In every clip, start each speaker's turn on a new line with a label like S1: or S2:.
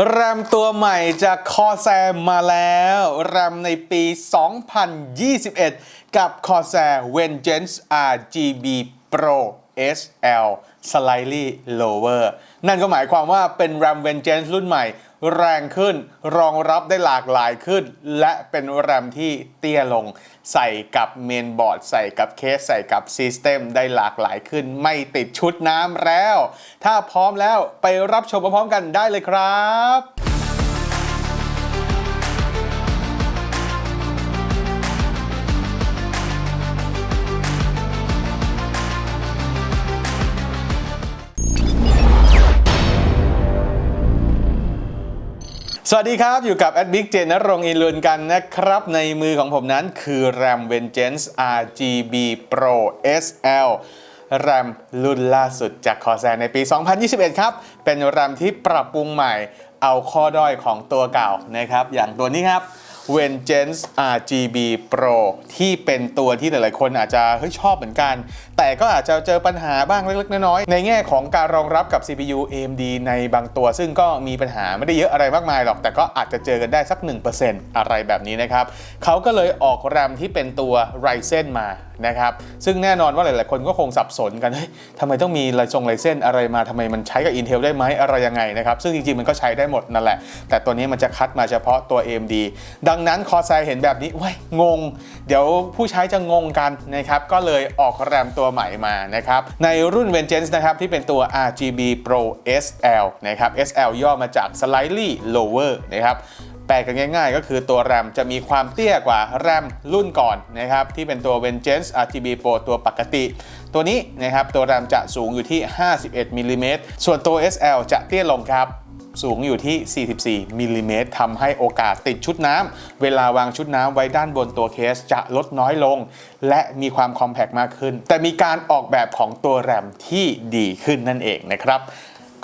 S1: แรมตัวใหม่จากคอแซมาแล้ว แรมในปี 2021 กับ Corsair Vengeance RGB Pro SL Slightly Lower นั่นก็หมายความว่าเป็น RAM Vengeance รุ่นใหม่ แรงขึ้น รองรับได้หลากหลายขึ้น และเป็นแรมที่เตี้ยลง ใส่กับเมนบอร์ดใส่กับเคส ใส่กับซิสเต็มได้หลากหลายขึ้น ไม่ติดชุดน้ำแล้ว ถ้าพร้อมแล้วไปรับชมพร้อมกันได้เลยครับ สวัสดีครับ อยู่กับแอดบิ๊กเจนนรงอินลุนกันนะครับ ในมือของผมนั้นคือ RAM Vengeance RGB Pro SL แรมรุ่นล่าสุดจากคอแซนในปี 2021 ครับ เป็นแรมที่ปรับปรุงใหม่เอาข้อด้อยของตัวเก่านะครับ อย่างตัวนี้ครับ Vengeance RGB Pro ที่เป็นตัวที่หลายๆคนอาจจะเฮ้ยชอบเหมือนกัน แต่ก็อาจจะเจอปัญหาบ้างเล็กๆ น้อยๆ ในแง่ของการรองรับกับ CPU AMD ในบางตัว ซึ่งก็มีปัญหาไม่ได้เยอะอะไรมากมายหรอก แต่ก็อาจจะเจอกันได้สัก 1%อะไรแบบนี้นะครับเขาก็เลยออกแรมที่เป็นตัว Ryzen มานะครับซึ่งแน่นอนว่าหลาย ๆ คนก็คงสับสนกันเฮ้ยทำไมต้องมีไรทรงไรเส้นอะไรมาทำไมมันใช้กับ Intel ได้ไหมอะไรยังไงนะครับ ซึ่งจริง ๆ มันก็ใช้ได้หมดนั่นแหละ แต่ตัวนี้มันจะคัดมาเฉพาะตัว AMD ดังนั้น Corsair เห็นแบบนี้ว้ยงง เดี๋ยวผู้ใช้จะงงกันนะครับก็เลยออกแรมตัวใหม่มานะครับในรุ่น Vengeance นะครับที่เป็นตัว RGB Pro SL นะครับ SL ย่อมาจาก Slightly Lower นะครับ ลกันง่ายๆ ก็คือตัวแรมจะมีความเตี้ยกว่าแรมรุ่นก่อนนะครับที่เป็นตัว Vengeance RGB Pro ตัวปกติ ตัวนี้นะครับตัวแรมจะสูงอยู่ที่ 51มิลลิเมตรส่วนตัว SL จะเตี้ยลงครับสูงอยู่ที่ 44มิลลิเมตรทำให้โอกาสติดชุดน้ำ เวลาวางชุดน้ำไว้ด้านบนตัวเคสจะลดน้อยลง และมีความคอมแพกมากขึ้น แต่มีการออกแบบของตัวแรมที่ดีขึ้นนั่นเองนะครับ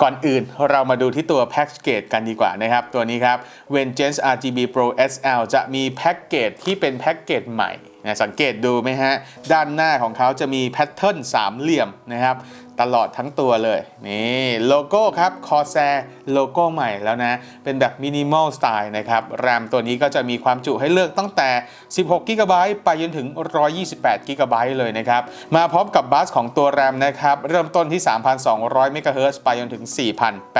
S1: ก่อนอื่นเรามาดูที่ตัวแพ็กเกจกันดีกว่านะครับ ตัวนี้ครับ Vengeance RGB Pro SL จะมีแพ็กเกจที่เป็นแพ็กเกจใหม่นะสังเกตดูไหมฮะ ด้านหน้าของเขาจะมีแพทเทิร์นสามเหลี่ยมนะครับ ตลอดทั้งตัวเลย นี่โลโก้ครับ Corsair โลโก้ใหม่แล้วนะ เป็นแบบมินิมอลสไตล์นะครับ แรมตัวนี้ก็จะมีความจุให้เลือกตั้งแต่ 16 g b ไปจนถึง 128 g b เลยนะครับ มาพร้อมกับบัสของตัวแรมนะครับ เริ่มต้นที่ 3,200 MHz ไปจนถึง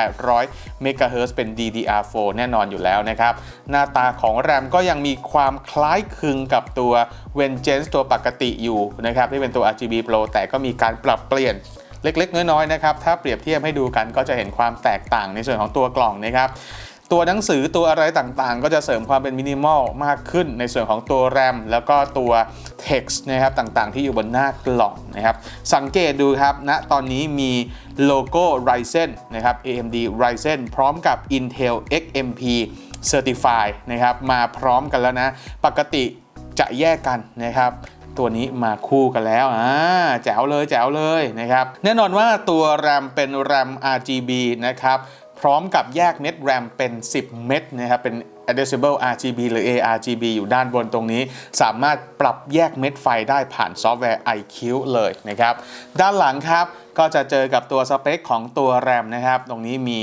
S1: 4,800 MHz เป็น DDR4 แน่นอนอยู่แล้วนะครับ หน้าตาของแรมก็ยังมีความคล้ายคลึงกับตัว Vengeance ตัวปกติอยู่นะครับที่เป็นตัว RGB Pro แต่ก็มีการปรับเปลี่ยน เล็ก ๆ น้อยๆนะครับถ้าเปรียบเทียบให้ดูกันก็จะเห็นความแตกต่างในส่วนของตัวกล่องนะครับตัวหนังสือตัวอะไรต่างๆ ก็จะเสริมความเป็นมินิมอลมากขึ้นในส่วนของตัวแรมแล้วก็ตัว text นะครับต่างๆ ที่อยู่บนหน้ากล่องนะครับ สังเกตดูครับณนะตอนนี้มีโลโก้ Ryzen นะครับ AMD Ryzen พร้อมกับ Intel XMP Certify นะครับมาพร้อมกันแล้วนะ ปกติจะแยกกันนะครับ ตัวนี้มาคู่กันแล้วอ่าแจ๋วเลยแจ๋วเลยนะครับ แน่นอนว่าตัวแรมเป็น RAM RGB นะครับพร้อมกับแยกเม็ด RAM เป็น 10 เม็ดนะครับเป็น addressable RGB หรือ ARGB อยู่ด้านบนตรงนี้ สามารถปรับแยกเม็ดไฟได้ผ่านซอฟต์แวร์ iQ เลยนะครับ ด้านหลังครับ ก็จะเจอกับตัวสเปคของตัว RAM นะครับ ตรงนี้มี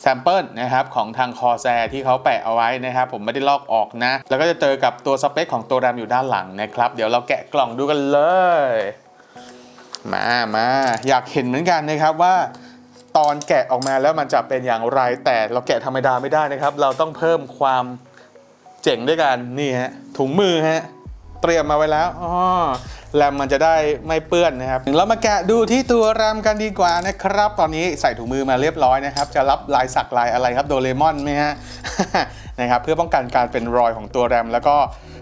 S1: แซมเปิลนะครับของทาง Corsair ที่เขาแปะเอาไว้นะครับ ผมไม่ได้ลอกออกนะ แล้วก็จะเจอกับตัวสเปคของตัว RAM อยู่ด้านหลังนะครับ เดี๋ยวเราแกะกล่องดูกันเลย มามาอยากเห็นเหมือนกันนะครับว่าตอนแกะออกมาแล้วมันจะเป็นอย่างไร แต่เราแกะธรรมดาไม่ได้นะครับ เราต้องเพิ่มความเจ๋งด้วยกันนี่ฮะถุงมือฮะ เตรียมมาไว้แล้วอ๋อแรมมันจะได้ไม่เปื้อนนะครับเรามาแกะดูที่ตัวแรมกันดีกว่านะครับ ตอนนี้ใส่ถุงมือมาเรียบร้อยนะครับ จะรับลายสักลายอะไรครับโดเรมอนไหมฮะนะครับเพื่อป้องกันการเป็นรอยของตัวแรม แล้วก็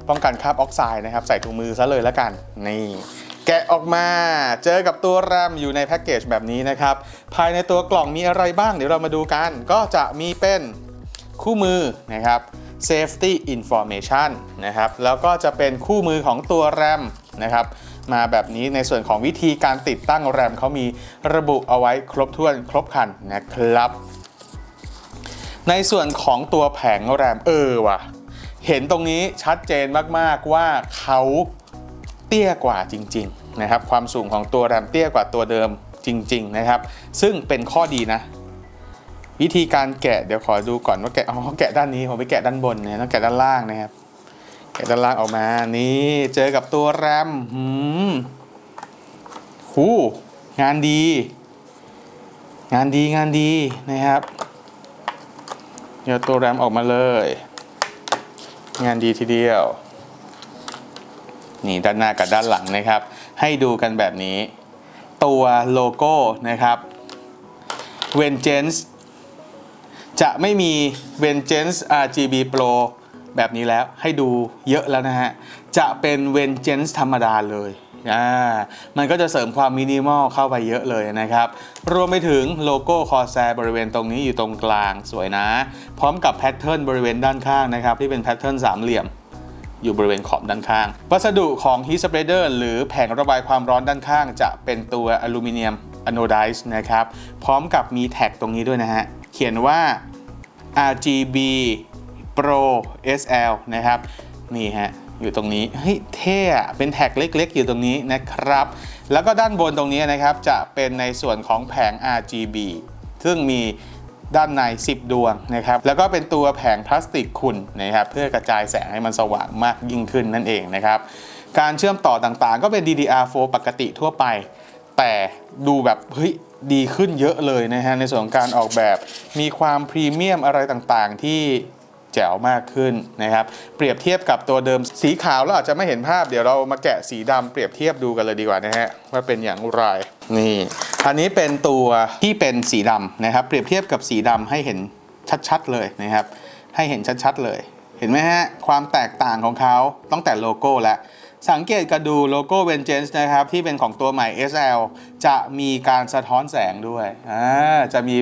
S1: ป้องกันคราบออกไซด์นะครับ ใส่ถุงมือซะเลยแล้วกันนี่แกะออกมาเจอกับตัวแรมอยู่ในแพ็กเกจแบบนี้นะครับ ภายในตัวกล่องมีอะไรบ้าง เดี๋ยวเรามาดูกัน ก็จะมีเป็นคู่มือนะครับ safety information นะครับแล้วก็จะเป็นคู่มือของตัวแรมนะครับมาแบบนี้ในส่วนของวิธีการติดตั้งแรมเขามีระบุเอาไว้ครบถ้วนครบคันนะครับ ในส่วนของตัวแผงแรมเออว่ะ เห็นตรงนี้ชัดเจนมากๆว่าเขาเตี้ยกว่าจริง ๆ นะครับ ความสูงของตัวแรมเตี้ยกว่าตัวเดิมจริง ๆ นะครับ ซึ่งเป็นข้อดีนะ วิธีการแกะเดี๋ยวขอดูก่อนว่าแกะอ๋อแกะด้านนี้ผมไปแกะด้านบนเนี่ยต้องแกะด้านล่างนะครับ แกะด้านล่างออกมา นี่เจอกับตัวแรมหืมหูงานดี งานดีงานดีนะครับเดี๋ยวตัวแรมออกมาเลย งานดีทีเดียวนี่ด้านหน้ากับด้านหลังนะครับ ให้ดูกันแบบนี้ ตัวโลโก้นะครับ Vengeance จะไม่มี Vengeance RGB Pro แบบนี้แล้วให้ดูเยอะแล้วนะฮะ จะเป็น Vengeance ธรรมดาเลยอ่ามันก็จะเสริมความมินิมอลเข้าไปเยอะเลยนะครับ รวมไปถึงโลโก้คอแซบริเวณตรงนี้อยู่ตรงกลางสวยนะ พร้อมกับแพทเทิร์นบริเวณด้านข้างนะครับ ที่เป็นแพทเทิร์นสามเหลี่ยมอยู่บริเวณขอบด้านข้าง วัสดุของ Heat Spreader หรือแผงระบายความร้อนด้านข้าง จะเป็นตัวอลูมิเนียมอะโนไดซ์นะครับ พร้อมกับมีแท็กตรงนี้ด้วยนะฮะ เขียนว่า RGB Pro SL นะครับ นี่ฮะ อยู่ตรงนี้ เฮ้ย เท่เป็นแท็กเล็ก ๆ อยู่ตรงนี้นะครับ แล้วก็ด้านบนตรงนี้นะครับ จะเป็นในส่วนของแผง RGB ซึ่งมีด้านใน 10 ดวงนะครับ แล้วก็เป็นตัวแผงพลาสติกขุ่นนะครับ เพื่อกระจายแสงให้มันสว่างมากยิ่งขึ้นนั่นเองนะครับ การเชื่อมต่อต่างๆ ก็เป็น DDR4 ปกติทั่วไป แต่ดูแบบเฮ้ยดีขึ้นเยอะเลยนะฮะในส่วนของการออกแบบมีความพรีเมียมอะไรต่างๆ ที่แจ๋วมากขึ้นนะครับ เปรียบเทียบกับตัวเดิมสีขาวเราอาจจะไม่เห็นภาพเดี๋ยวเรามาแกะสีดำเปรียบเทียบดูกันเลยดีกว่านะฮะว่าเป็นอย่างไรนี่ อันนี้เป็นตัวที่เป็นสีดำนะครับ เปรียบเทียบกับสีดำให้เห็นชัดๆเลยนะครับ ให้เห็นชัดๆเลย เห็นไหมฮะความแตกต่างของเขาตั้งแต่โลโก้แล้ว สังเกตกันดูโลโก้ Vengeance นะครับ ที่เป็นของตัวใหม่ SL จะมีการสะท้อนแสงด้วยอ่าจะมี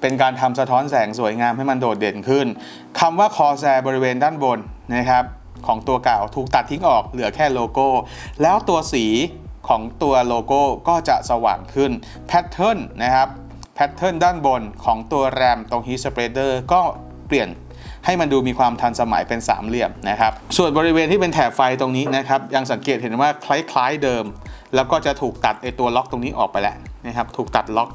S1: เป็นการทำสะท้อนแสงสวยงามให้มันโดดเด่นขึ้นคำว่าคอแซบริเวณด้านบนนะครับของตัวเก่าถูกตัดทิ้งออกเหลือแค่โลโก้ แล้วตัวสีของตัวโลโก้ก็จะสว่างขึ้นแพทเทิร์นนะครับแพทเทิร์นด้านบนของตัวแรมตรง Heat Spreader ก็เปลี่ยน ให้มันดูมีความทันสมัยเป็นสามเหลี่ยมนะครับ ส่วนบริเวณที่เป็นแถบไฟตรงนี้นะครับยังสังเกตเห็นว่าคล้ายๆเดิม แล้วก็จะถูกตัดไอตัวล็อกตรงนี้ออกไปแล้วนะครับถูกตัดล็อก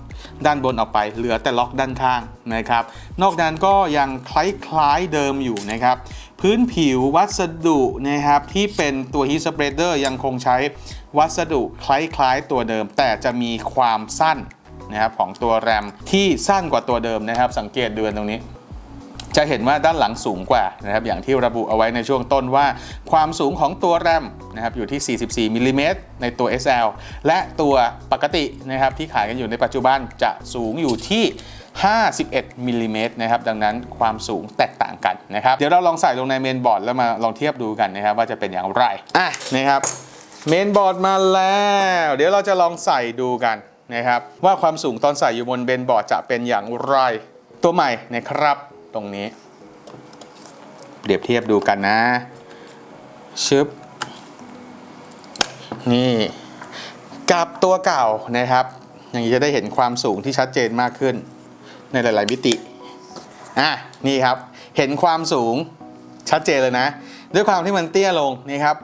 S1: ด้านบนออกไป เหลือแต่ล็อกด้านข้างนะครับ นอกนั้นก็ยังคล้ายๆเดิมอยู่นะครับ พื้นผิววัสดุนะครับที่เป็นตัว Heat Spreader ยังคงใช้วัสดุคล้ายๆตัวเดิม แต่จะมีความสั้นนะครับของตัวแรมที่สั้นกว่าตัวเดิมนะครับ สังเกตดูตรงนี้ จะเห็นว่าด้านหลังสูงกว่านะครับอย่างที่ระบุเอาไว้ในช่วงต้นว่า ความสูงของตัวแรมนะครับอยู่ที่ 44มิลลิเมตรในตัว SL และตัวปกตินะครับที่ขายกันอยู่ในปัจจุบันจะสูงอยู่ที่ 51มิลลิเมตรนะครับดังนั้นความสูงแตกต่างกันนะครับเดี๋ยวเราลองใส่ลงในเมนบอร์ดแล้วมาลองเทียบดูกันนะครับว่าจะเป็นอย่างไรอะนะครับเมนบอร์ดมาแล้ว เดี๋ยวเราจะลองใส่ดูกันนะครับว่าความสูงตอนใส่อยู่บนเมนบอร์ดจะเป็นอย่างไร ตัวใหม่นะครับ ตรงนี้ เปรียบเทียบดูกันนะชึบนี่กับตัวเก่านะครับ อย่างนี้จะได้เห็นความสูงที่ชัดเจนมากขึ้น ในหลาย ๆ มิติอะนี่ครับเห็นความสูงชัดเจนเลยนะ ด้วยความที่มันเตี้ยลงนี่ครับ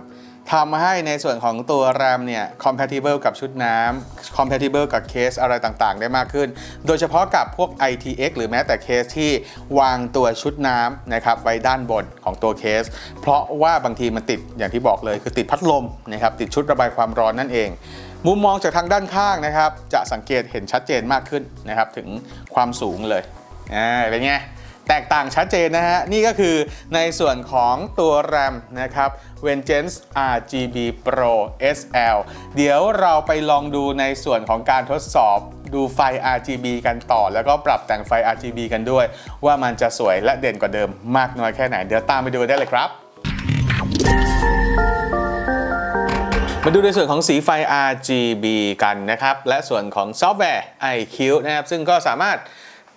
S1: ทำให้ในส่วนของตัว RAM เนี่ย compatible กับชุดน้ำ compatible กับเคสอะไรต่างๆ ได้มากขึ้น โดยเฉพาะกับพวก ITX หรือแม้แต่เคสที่วางตัวชุดน้ำนะครับไว้ด้านบนของตัวเคส เพราะว่าบางทีมันติดอย่างที่บอกเลยคือติดพัดลมนะครับติดชุดระบายความร้อนนั่นเองมุมมองจากทางด้านข้างนะครับ จะสังเกตเห็นชัดเจนมากขึ้นนะครับ ถึงความสูงเลยอ่าเป็นไง แตกต่างชัดเจนนะฮะ นี่ก็คือในส่วนของตัว RAM นะครับ Vengeance RGB Pro SL เดี๋ยวเราไปลองดูในส่วนของการทดสอบดูไฟ RGB กันต่อ แล้วก็ปรับแต่งไฟ RGB กันด้วย ว่ามันจะสวยและเด่นกว่าเดิมมากน้อยแค่ไหน เดี๋ยวตามไปดูได้เลยครับมาดูในส่วนของสีไฟ RGB กันนะครับ และส่วนของซอฟต์แวร์ iQ นะครับ ซึ่งก็สามารถ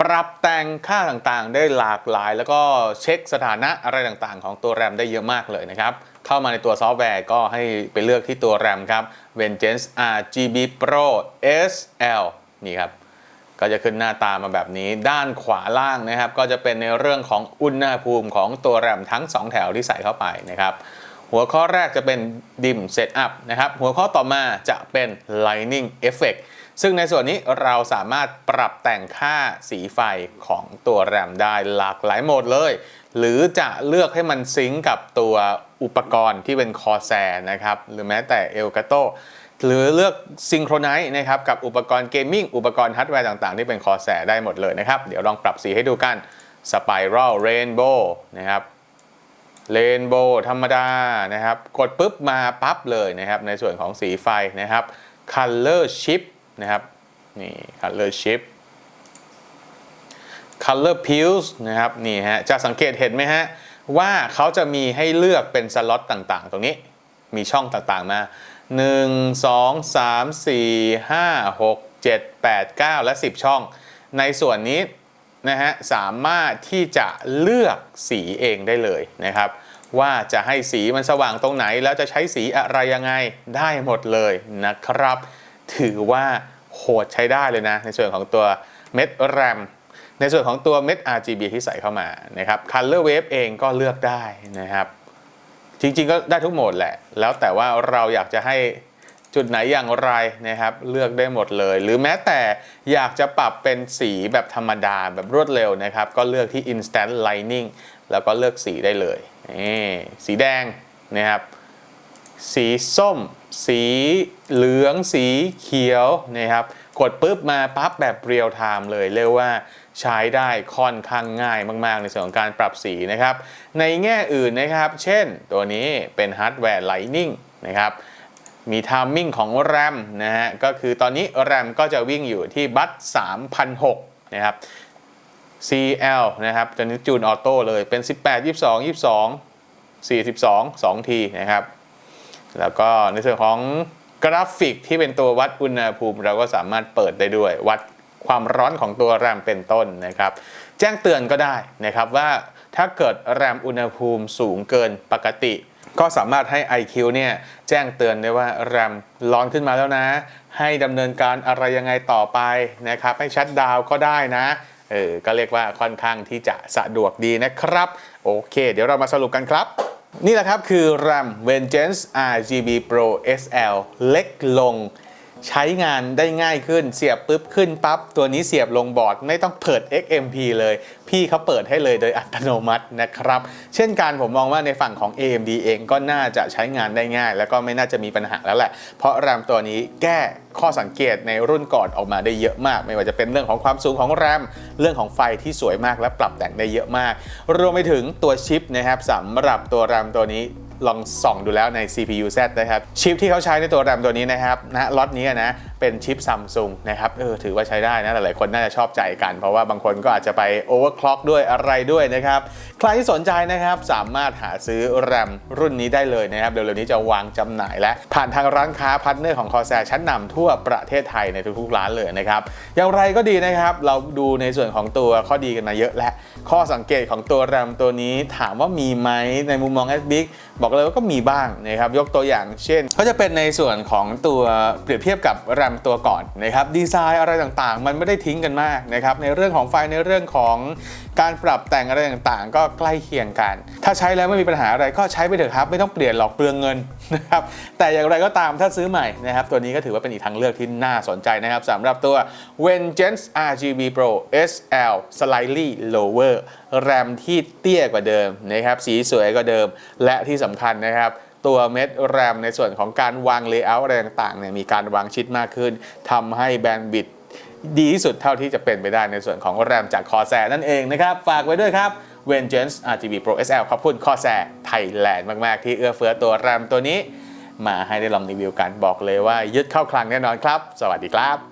S1: ปรับแต่งค่าต่างๆ ได้หลากหลาย แล้วก็เช็คสถานะอะไรต่างๆ ของตัวแรมได้เยอะมากเลยนะครับเข้ามาในตัวซอฟต์แวร์ก็ให้ไปเลือกที่ตัวแรมครับ Vengeance RGB Pro SL นี่ครับก็จะขึ้นหน้าตามาแบบนี้ด้านขวาล่างนะครับ ก็จะเป็นในเรื่องของอุณหภูมิของตัวแรมทั้ง 2 แถวที่ใส่เข้าไปนะครับหัวข้อแรกจะเป็น dim setup นะครับหัวข้อต่อมาจะเป็น lightning effect ซึ่งในส่วนนี้เราสามารถปรับแต่งค่าสีไฟของตัวแรมได้หลากหลายโหมดเลย หรือจะเลือกให้มันซิงกับตัวอุปกรณ์ที่เป็นคอแซนะครับ หรือแม้แต่เอลกาโตหรือเลือกซิงโครไนซ์นะครับกับอุปกรณ์เกมมิ่งอุปกรณ์ฮาร์ดแวร์ต่างๆ ที่เป็นคอแซได้หมดเลยนะครับ เดี๋ยวลองปรับสีให้ดูกัน Spiral Rainbow นะครับเรนโบว์ธรรมดานะครับ กดปุ๊บมาปั๊บเลยนะครับ ในส่วนของสีไฟนะครับ Color Shift นะครับนี่ Color Shift Color Pills นะครับนี่ฮะจะสังเกตเห็นไหมฮะว่าเขาจะมีให้เลือกเป็นสล็อตต่างๆ ตรงนี้มีช่องต่างๆมา 1 2 3 4 5 6 7 8 9 และ 10 ช่อง ในส่วนนี้นะฮะสามารถที่จะเลือกสีเองได้เลยนะครับ ว่าจะให้สีมันสว่างตรงไหน แล้วจะใช้สีอะไรยังไงได้หมดเลยนะครับ ถือว่า โหดใช้ได้เลยนะ ในส่วนของตัวเม็ดแรมในส่วนของตัวเม็ด RGB ที่ใส่เข้ามานะครับ Color Wave เองก็เลือกได้นะครับ จริงๆก็ได้ทุกโหมดแหละ แล้วแต่ว่าเราอยากจะให้จุดไหนอย่างไรนะครับเลือกได้หมดเลย หรือแม้แต่อยากจะปรับเป็นสีแบบธรรมดาแบบรวดเร็วนะครับ ก็เลือกที่ Instant Lighting แล้วก็เลือกสีได้เลยนี่สีแดงนะครับ สีส้ม สีเหลืองสีเขียวนะครับกดปุ๊บมาปั๊บแบบเรียลไทม์เลยเรียกว่าใช้ได้ค่อนข้างง่ายมาก ๆ ในส่วนของการปรับสีนะครับ ในแง่อื่นนะครับ เช่นตัวนี้เป็นฮาร์ดแวร์ Lightning นะครับมีทามมิ่งของ RAM นะฮะก็คือตอนนี้ RAM ก็จะวิ่งอยู่ที่บัต3,006นะครับ CL นะครับตัวนี้จูนออโต้เลยเป็น 18 22 22 42 2ทีนะครับ แล้วก็ในส่วนของกราฟิกที่เป็นตัววัดอุณหภูมิ เราก็สามารถเปิดได้ด้วยวัดความร้อนของตัวแรมเป็นต้นนะครับ แจ้งเตือนก็ได้นะครับว่าถ้าเกิดแรมอุณหภูมิสูงเกินปกติ ก็สามารถให้ IQ เนี่ยแจ้งเตือนได้ว่าแรมร้อนขึ้นมาแล้วนะ ให้ดำเนินการอะไรยังไงต่อไปนะครับให้ชัดดาวก็ได้นะเออก็เรียกว่าค่อนข้างที่จะสะดวกดีนะครับ โอเค เดี๋ยวเรามาสรุปกันครับ นี่แหละครับคือ RAM Vengeance RGB Pro SL เล็กลง ใช้งานได้ง่ายขึ้น เสียบปุ๊บขึ้นปั๊บ ตัวนี้เสียบลงบอร์ดไม่ต้องเปิด XMP เลย พี่เขาเปิดให้เลยโดยอัตโนมัตินะครับ เช่นกันผมมองว่าในฝั่งของ AMD เองก็น่าจะใช้งานได้ง่าย แล้วก็ไม่น่าจะมีปัญหาแล้วแหละ เพราะ RAM ตัวนี้แก้ข้อสังเกตในรุ่นก่อนออกมาได้เยอะมาก ไม่ว่าจะเป็นเรื่องของความสูงของ RAM เรื่องของไฟที่สวยมากและปรับแต่งได้เยอะมาก รวมไปถึงตัวชิปนะครับสำหรับตัว RAM ตัวนี้ ลองส่องดูแล้วใน CPU Z นะครับ ชิปที่เขาใช้ในตัวแรมตัวนี้นะครับนะล็อตนี้นะเป็นชิปซัมซุงนะครับเออถือว่าใช้ได้นะหลายๆคนน่าจะชอบใจกัน เพราะว่าบางคนก็อาจจะไปโอเวอร์คล็อกด้วยอะไรด้วยนะครับ ใครที่สนใจนะครับสามารถหาซื้อแรมรุ่นนี้ได้เลยนะครับเร็วๆนี้จะวางจำหน่ายและผ่านทางร้านค้าพาร์ทเนอร์ของคอแซชั้นนำทั่วประเทศไทยในทุกๆร้านเลยนะครับอย่างไรก็ดีนะครับเราดูในส่วนของตัวข้อดีกันมาเยอะและข้อสังเกตของตัวแรมตัวนี้ถามว่ามีไหมในมุมมอง s b i g บอกเลยว่าก็มีบ้างนะครับยกตัวอย่างเช่น ก็จะเป็นในส่วนของตัวเปรียบเทียบกับแรมตัวก่อนนะครับดีไซน์อะไรต่างๆ มันไม่ได้ทิ้งกันมากนะครับในเรื่องของไฟในเรื่องของการปรับแต่งอะไรต่างๆ ก็ใกล้เคียงกัน ถ้าใช้แล้วไม่มีปัญหาอะไรก็ใช้ไปเถอะครับ ไม่ต้องเปลี่ยนหรอกเปลืองเงินนะครับแต่อย่างไรก็ตามถ้าซื้อใหม่นะครับตัวนี้ก็ถือว่าเป็นอีกทางเลือกที่น่าสนใจนะครับสำหรับตัว Vengeance RGB Pro SL Slightly Lower แรมที่เตี้ยกว่าเดิมนะครับสีสวยกว่าเดิม และที่สำคัญนะครับตัวเม็ดแรมในส่วนของการวางเลเยอร์อะไรต่างๆเนี่ยมีการวางชิดมากขึ้นทำให้แบนด์บิด ดีที่สุดเท่าที่จะเป็นไปได้ในส่วนของแรมจากคอแซนั่นเองนะครับ ฝากไว้ด้วยครับ Vengeance RGB Pro SL ขอบคุณคอแซไทยแลนด์มาก ๆ ที่เอื้อเฟื้อตัวแรมตัวนี้ มาให้ได้ลองรีวิวกันบอกเลยว่ายึดเข้าคลังแน่นอนครับ สวัสดีครับ